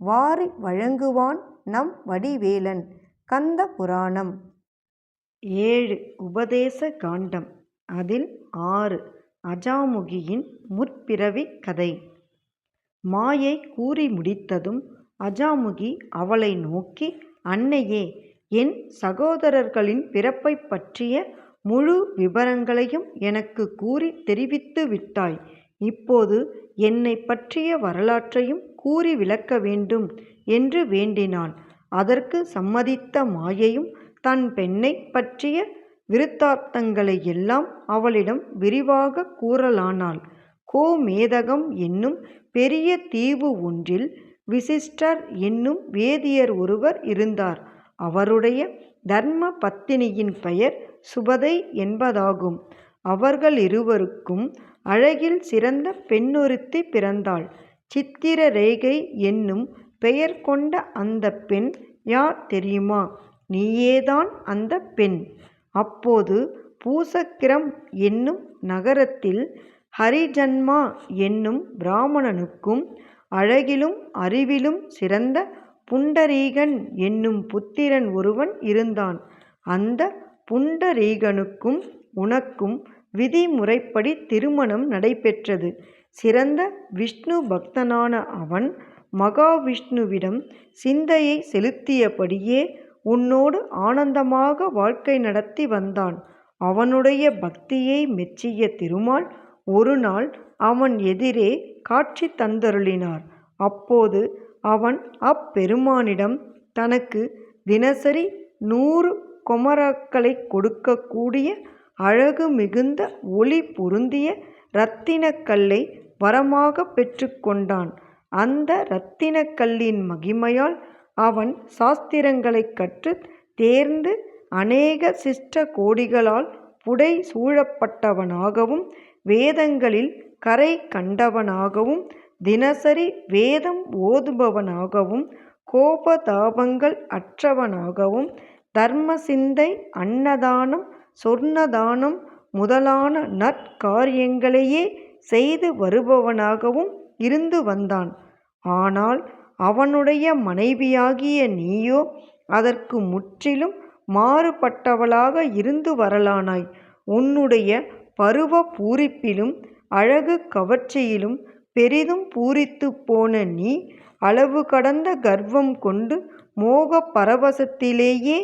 வாரி வழங்குவான் நம் வடிவேலன். கந்த புராணம். ஏழு உபதேச காண்டம். அதில் ஆறு அஜாமுகியின் முற்பிறவி கதை. மாயை கூறி முடித்ததும் அஜாமுகி அவளை நோக்கி அன்னையே என் சகோதரர்களின் பிறப்பைப் பற்றிய முழு விவரங்களையும் எனக்கு கூறி தெரிவித்து விட்டாய். இப்போது என்னை பற்றிய வரலாற்றையும் கூறி விளக்க வேண்டும் என்று வேண்டினாள் அதற்கு சம்மதித்த மாயையும் தன் பெண்ணை பற்றிய விருத்தார்த்தங்களை எல்லாம் அவளிடம் விரிவாக கூறலானாள். கோமேதகம் என்னும் பெரிய தீவு ஒன்றில் விசிஷ்டர் என்னும் வேதியர் ஒருவர் இருந்தார். அவருடைய தர்ம பத்தினியின் பெயர் சுபதை என்பதாகும். அவர்களிருவருக்கும் அழகில் சிறந்த பெண்ணொருத்தி பிறந்தாள். சித்திரரேகை என்னும் பெயர் கொண்ட அந்த பெண் யார் தெரியுமா? நீயேதான் அந்த பெண். அப்போது பூசக்கிரம் என்னும் நகரத்தில் ஹரிஜன்மா என்னும் பிராமணனுக்கும் அழகிலும் அறிவிலும் சிறந்த புண்டரீகன் என்னும் புத்திரன் ஒருவன் இருந்தான். அந்த புண்டரீகனுக்கும் உனக்கும் விதிமுறைப்படி திருமணம் நடைபெற்றது. சிறந்த விஷ்ணு பக்தனான அவன் மகாவிஷ்ணுவிடம் சிந்தையை செலுத்தியபடியே உன்னோடு ஆனந்தமாக வாழ்க்கை நடத்தி வந்தான். அவனுடைய பக்தியை மெச்சிய திருமால் ஒரு நாள் அவன் எதிரே காட்சி தந்தருளினார். அப்போது அவன் அப்பெருமானிடம் தனக்கு தினசரி நூறு கொமராக்களை கொடுக்கக்கூடிய அழகு மிகுந்த ஒளி பொருந்திய இரத்தினக்கல்லை கல்லை வரமாகப் பெற்றுக்கொண்டான். அந்த இரத்தினக் கல்லின் மகிமையால் அவன் சாஸ்திரங்களைக் கற்றுத் தேர்ந்து அநேக சிஷ்ட கோடிகளால் புடை சூழப்பட்டவனாகவும் வேதங்களில் கரை கண்டவனாகவும் தினசரி வேதம் ஓதுபவனாகவும் கோபதாபங்கள் அற்றவனாகவும் தர்ம சிந்தை அன்னதானம் சொர்ணதானம் முதலான நற்காரியங்களையே செய்து வருபவனாகவும் இருந்து வந்தான். ஆனால் அவனுடைய மனைவியாகிய நீயோ அதற்கு முற்றிலும் மாறுபட்டவளாக இருந்து வரலானாய். உன்னுடைய பருவ பூரிப்பிலும் அழகு கவர்ச்சியிலும் பெரிதும் பூரித்து போன நீ அளவு கடந்த கர்வம் கொண்டு மோக பரவசத்திலேயே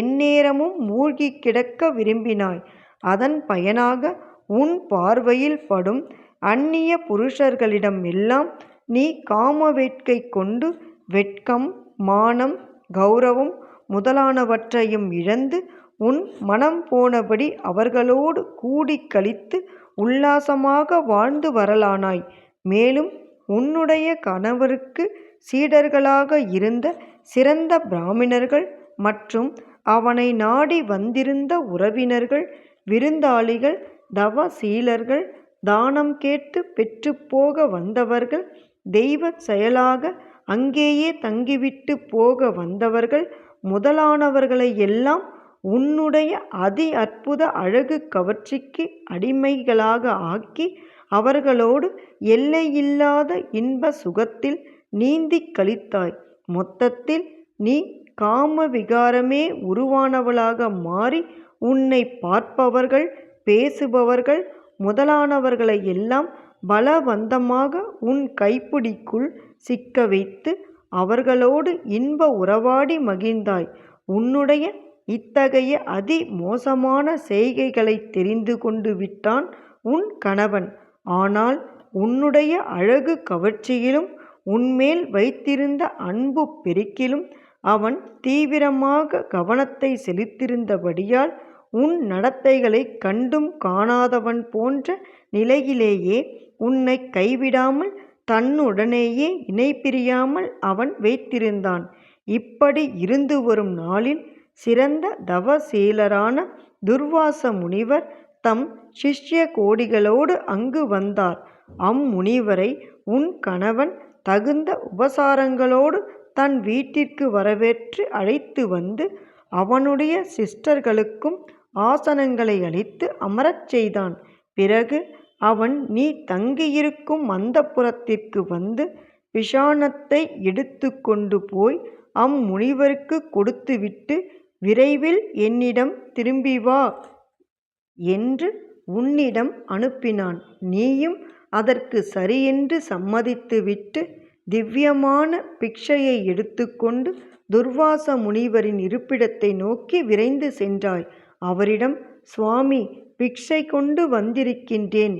எந்நேரமும் மூழ்கி கிடக்க விரும்பினாய். அதன் பயனாக உன் பார்வையில் படும் அந்நிய புருஷர்களிடம் எல்லாம் நீ காம வேட்கை கொண்டு வெட்கம் மானம் கௌரவம் முதலானவற்றையும் இழந்து உன் மனம் போனபடி அவர்களோடு கூடிக் கழித்து உல்லாசமாக வாழ்ந்து வரலானாய். மேலும் உன்னுடைய கணவருக்கு சீடர்களாக இருந்த சிறந்த பிராமணர்கள் மற்றும் அவனை நாடி வந்திருந்த உறவினர்கள் விருந்தாளிகள் தவசீலர்கள் தானம் கேட்டு பெற்றுப்போக வந்தவர்கள் தெய்வ செயலாக அங்கேயே தங்கிவிட்டு போக வந்தவர்கள் முதலானவர்களை எல்லாம் உன்னுடைய அதி அற்புத அழகு கவர்ச்சிக்கு அடிமைகளாக ஆக்கி அவர்களோடு எல்லையில்லாத இன்ப சுகத்தில் நீந்திக் கழித்தாய். மொத்தத்தில் நீ காம விகாரமே உருவானவளாக மாறி உன்னை பார்ப்பவர்கள் பேசுபவர்கள் முதலானவர்களை எல்லாம் பலவந்தமாக உன் கைப்பிடிக்குள் சிக்க வைத்து அவர்களோடு இன்ப உறவாடி மகிழ்ந்தாய். உன்னுடைய இத்தகைய அதி மோசமான செய்கைகளை தெரிந்து கொண்டு விட்டான் உன் கணவன். ஆனால் உன்னுடைய அழகு கவர்ச்சியிலும் உன்மேல் வைத்திருந்த அன்பு பெருக்கிலும் அவன் தீவிரமாக கவனத்தை செலுத்தியிருந்தபடியால் உன் நடத்தைகளைக் கண்டும் காணாதவன் போன்ற நிலையிலேயே உன்னைக் கைவிடாமல் தன்னுடனேயே இணைபிரியாமல் அவன் வைத்திருந்தான். இப்படி இருந்து வரும் நாளில் சிறந்த தவசீலரான துர்வாச முனிவர் தம் சிஷ்ய கோடிகளோடு அங்கு வந்தார். அம்முனிவரை உன் கணவன் தகுந்த உபசாரங்களோடு தன் வீட்டிற்கு வரவேற்று அழைத்து வந்து அவனுடைய சிஸ்டர்களுக்கும் ஆசனங்களை அளித்து அமரச் செய்தான். பிறகு அவன் நீ தங்கியிருக்கும் அந்தப்புரத்திற்கு வந்து பிஷாணத்தை எடுத்து கொண்டு போய் அம்முனிவருக்கு கொடுத்துவிட்டு விரைவில் என்னிடம் திரும்பி வா என்று உன்னிடம் அனுப்பினான். நீயும் அதற்கு சரியென்று சம்மதித்துவிட்டு திவ்யமான பிக்ஷையை எடுத்துக்கொண்டு துர்வாச முனிவரின் இருப்பிடத்தை நோக்கி விரைந்து சென்றாய். அவரிடம் சுவாமி பிக்ஷை கொண்டு வந்திருக்கின்றேன்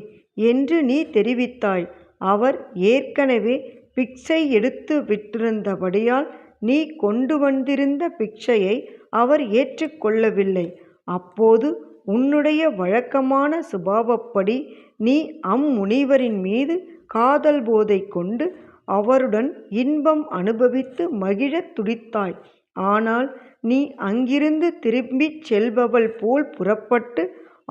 என்று நீ தெரிவித்தாய். அவர் ஏற்கனவே பிக்ஷை எடுத்து விட்டிருந்தபடியால் நீ கொண்டு வந்திருந்த பிக்ஷையை அவர் ஏற்றுக்கொள்ளவில்லை அப்போது உன்னுடைய வழக்கமான சுபாவப்படி நீ அம்முனிவரின் மீது காதல் போதை கொண்டு அவருடன் இன்பம் அனுபவித்து மகிழத் துடித்தாய். ஆனால் நீ அங்கிருந்து திரும்பிச் செல்பவள் போல் புறப்பட்டு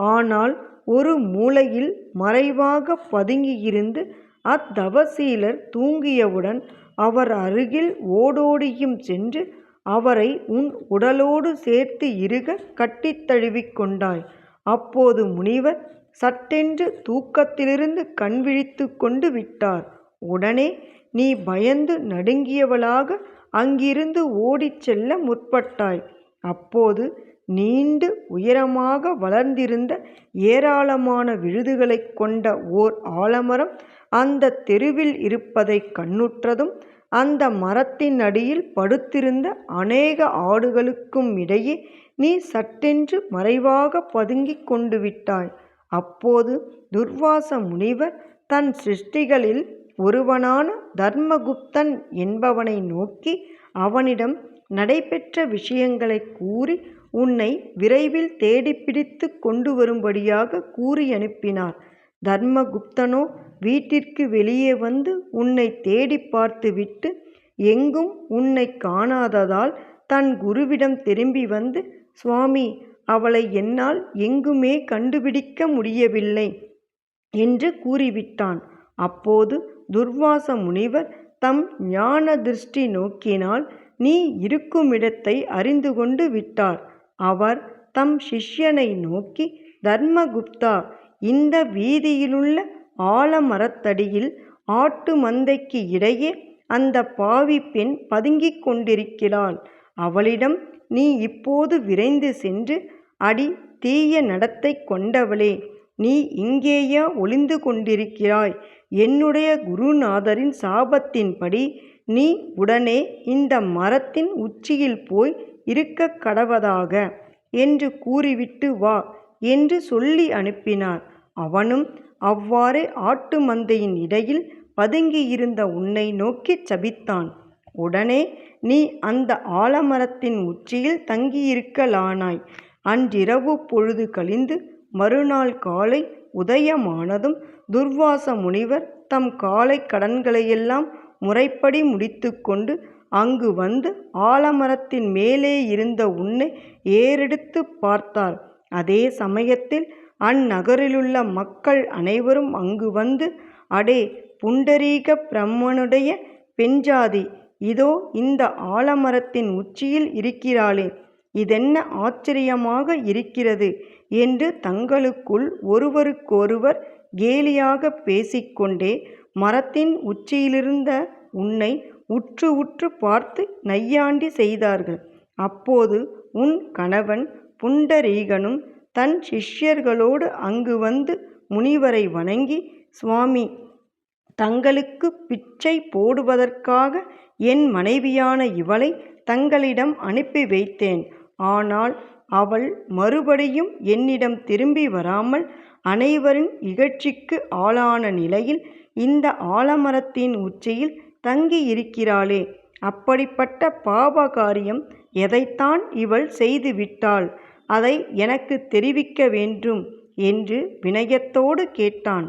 ஆனால் ஒரு மூலையில் மறைவாகப் பதுங்கியிருந்து அத்தவசீலர் தூங்கியவுடன் அவர் அருகில் ஓடோடியும் சென்று அவரை உன் உடலோடு சேர்த்து இருக கட்டித் தழுவிக் கொண்டாய். அப்போது முனிவர் சட்டென்று தூக்கத்திலிருந்து கண் விழித்து கொண்டு விட்டார். உடனே நீ பயந்து நடுங்கியவளாக அங்கிருந்து ஓடிச் செல்ல முற்பட்டாய். அப்போது நீண்டு உயரமாக வளர்ந்திருந்த ஏராளமான விழுதுகளைக் கொண்ட ஓர் ஆலமரம் அந்தத் தெருவில் இருப்பதைக் கண்ணுற்றதும் அந்த மரத்தின் அடியில் படுத்திருந்த அநேக ஆடுகளுக்கும் இடையே நீ சட்டென்று மறைவாக பதுங்கிக் கொண்டு விட்டாய். அப்போது துர்வாச முனிவர் தன் சிருஷ்டிகளில் ஒருவனான தர்மகுப்தன் என்பவனை நோக்கி அவனிடம் நடைபெற்ற விஷயங்களைக் கூறி உன்னை விரைவில் தேடிப்பிடித்து கொண்டு வரும்படியாக கூறி அனுப்பினார் தர்மகுப்தனோ வீட்டிற்கு வெளியே வந்து உன்னை தேடி பார்த்துவிட்டு எங்கும் உன்னை காணாததால் தன் குருவிடம் திரும்பி வந்து சுவாமி அவளை என்னால் எங்குமே கண்டுபிடிக்க முடியவில்லை என்று கூறிவிட்டான். அப்போது துர்வாச முனிவர் தம் ஞான திருஷ்டி நோக்கினால் நீ இருக்குமிடத்தை அறிந்து கொண்டு விட்டார். அவர் தம் சிஷ்யனை நோக்கி தர்மகுப்தா இந்த வீதியிலுள்ள ஆலமரத்தடியில் ஆட்டு மந்தைக்கு இடையே அந்த பாவி பெண் பதுங்கிக் கொண்டிருக்கிறாள். அவளிடம் நீ இப்போது விரைந்து சென்று அடி தீய நடத்தை கொண்டவளே நீ இங்கேயா ஒளிந்து கொண்டிருக்கிறாய் என்னுடைய குருநாதரின் சாபத்தின்படி நீ உடனே இந்த மரத்தின் உச்சியில் போய் இருக்க கடவதாக என்று கூறிவிட்டு வா என்று சொல்லி அனுப்பினார். அவனும் அவ்வாறே ஆட்டு மந்தையின் இடையில் பதுங்கியிருந்த உன்னை நோக்கிச் சபித்தான். உடனே நீ அந்த ஆலமரத்தின் உச்சியில் தங்கியிருக்கலானாய். அன்றிரவு பொழுது கழிந்து மறுநாள் காலை உதயமானதும் துர்வாச முனிவர் தம் காலை கடன்களையெல்லாம் முறைப்படி முடித்து கொண்டு அங்கு வந்து ஆலமரத்தின் மேலே இருந்த உன்னை ஏறெடுத்து பார்த்தார். அதே சமயத்தில் அந்நகரிலுள்ள மக்கள் அனைவரும் அங்கு வந்து அடே புண்டரீக பிரம்மனுடைய பெண்ஜாதி இதோ இந்த ஆலமரத்தின் உச்சியில் இருக்கிறாளே இதென்ன ஆச்சரியமாக இருக்கிறது என்று தங்களுக்குள் ஒருவருக்கொருவர் கேலியாகப் பேசிக் கொண்டே மரத்தின் உச்சியிலிருந்த உன்னை உற்று உற்று பார்த்து நையாண்டி செய்தார்கள். அப்போது உன் கணவன் புண்டரீகனும் தன் சிஷ்யர்களோடு அங்கு வந்து முனிவரை வணங்கி சுவாமி தங்களுக்குப் பிச்சை போடுவதற்காக என் மனைவியான இவளை தங்களிடம் அனுப்பி வைத்தேன். ஆனால் அவள் மறுபடியும் என்னிடம் திரும்பி வராமல் அனைவரின் இகழ்ச்சிக்கு ஆளான நிலையில் இந்த ஆலமரத்தின் உச்சியில் தங்கியிருக்கிறாளே அப்படிப்பட்ட பாபகாரியம் எதைத்தான் இவள் செய்து விட்டாள் அதை எனக்குத் தெரிவிக்க வேண்டும் என்று வினயத்தோடு கேட்டான்.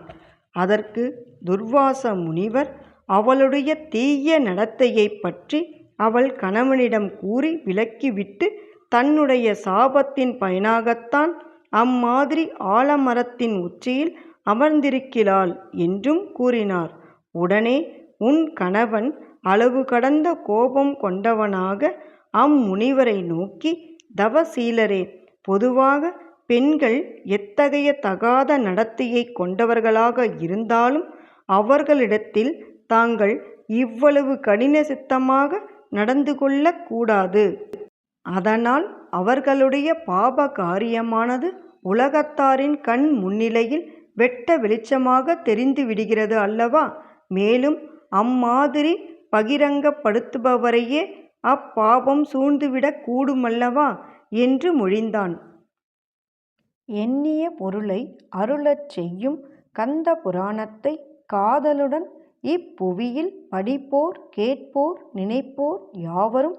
அதற்கு துர்வாச முனிவர் அவளுடைய தீய நடத்தையைப் பற்றி அவள் கணவனிடம் கூறி விலக்கிவிட்டு தன்னுடைய சாபத்தின் பயனாகத்தான் அம்மாதிரி ஆலமரத்தின் உச்சியில் அமர்ந்திருக்கிறாள் என்றும் கூறினார். உடனே உன் கணவன் அளவு கடந்த கோபம் கொண்டவனாக அம்முனிவரை நோக்கி தவசீலரே பொதுவாக பெண்கள் எத்தகைய தகாத நடத்தையைக் கொண்டவர்களாக இருந்தாலும் அவர்களிடத்தில் தாங்கள் இவ்வளவு கடின சித்தமாக நடந்து கொள்ளக்கூடாது அதனால் அவர்களுடைய பாப காரியமானது உலகத்தாரின் கண் முன்னிலையில் வெட்ட வெளிச்சமாக தெரிந்து விடுகிறது அல்லவா? மேலும் அம்மாதிரி பகிரங்கப்படுத்துபவரையே அப்பாபம் சூழ்ந்துவிடக் கூடுமல்லவா? என்று மொழிந்தான். எண்ணிய பொருளை அருளச் செய்யும் கந்த புராணத்தை காதலுடன் இப்புவியில் படிப்போர் கேட்போர் நினைப்போர் யாவரும்